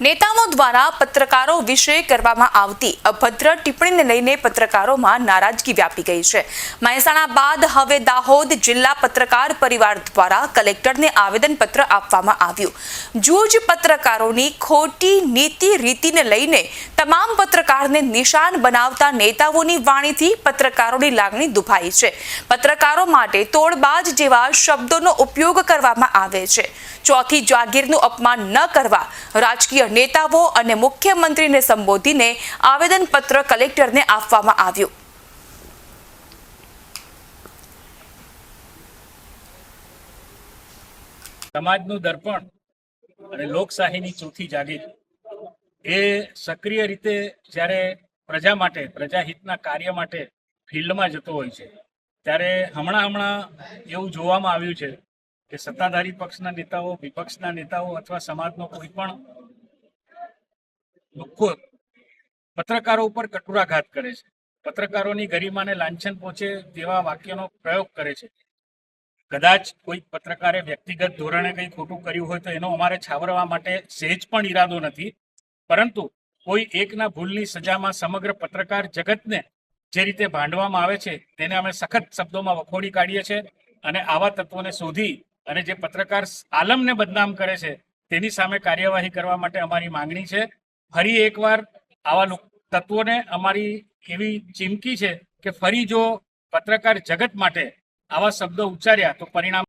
નેતાઓ દ્વારા પત્રકારો વિશે કરવામાં આવતી અભદ્ર ટિપ્પણીને લઈને પત્રકારોમાં નારાજગી વ્યાપી ગઈ છે. મહેસાણા બાદ હવે દાહોદ જિલ્લા પત્રકાર પરિવાર દ્વારા કલેક્ટરને આવેદનપત્ર આપવામાં આવ્યું. જૂજ પત્રકારોની ખોટી નીતિ રીતિને લઈને તમામ પત્રકારને નિશાન બનાવતા નેતાઓની વાણીથી પત્રકારોની લાગણી દુભાઈ છે. પત્રકારો માટે તોડબાજ જેવા શબ્દોનો ઉપયોગ કરવામાં આવે છે. ચોથી જાગીરનું અપમાન ન કરવા રાજકીય નેતાઓ અને મુખ્યમંત્રીને સંબોધીને આવેદનપત્ર કલેક્ટરને આપવામાં આવ્યું. સમાજનું દર્પણ અને લોકશાહીની ચોથી જાગીર એ સક્રિય રીતે જ્યારે પ્રજા માટે, પ્રજાહિતના કાર્ય માટે ફિલ્ડમાં જતો હોય છે, ત્યારે હમણાં હમણાં એવું જોવામાં આવ્યું છે કે સત્તાધારી પક્ષના નેતાઓ, વિપક્ષના નેતાઓ અથવા સમાજનો કોઈ પણ લોકો પત્રકારો ઉપર કટુરાઘાત કરે છે. પત્રકારોની ગરિમાને લાંછન પહોંચે તેવા વાક્યનો પ્રયોગ કરે છે. કદાચ કોઈ પત્રકારે વ્યક્તિગત ધોરણે કંઈ ખોટું કર્યું હોય તો એનો અમારે છાવરવા માટે સહેજ પણ ઈરાદો નથી. પરંતુ કોઈ એકના ભૂલની સજામાં સમગ્ર પત્રકાર જગતને જે રીતે ભાંડવામાં આવે છે તેને અમે સખત શબ્દોમાં વખોડી કાઢીએ છીએ અને આવા તત્વોને શોધી અને જે પત્રકાર આલમને બદનામ કરે છે તેની સામે કાર્યવાહી કરવા માટે અમારી માંગણી છે. ફરી એકવાર આવા તત્વોને અમારી એવી ચીમકી છે કે ફરી જો પત્રકાર જગત માટે આવા શબ્દો ઉચ્ચાર્યા તો પરિણામ